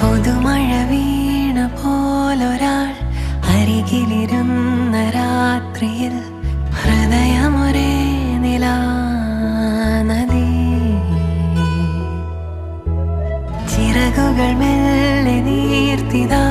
പുതുമഴ വീണ പോലൊരാൾ അരികിലിരുന്ന രാത്രിയിൽ ചിറകുകൾ മെല്ലെ നീർത്തിതാ.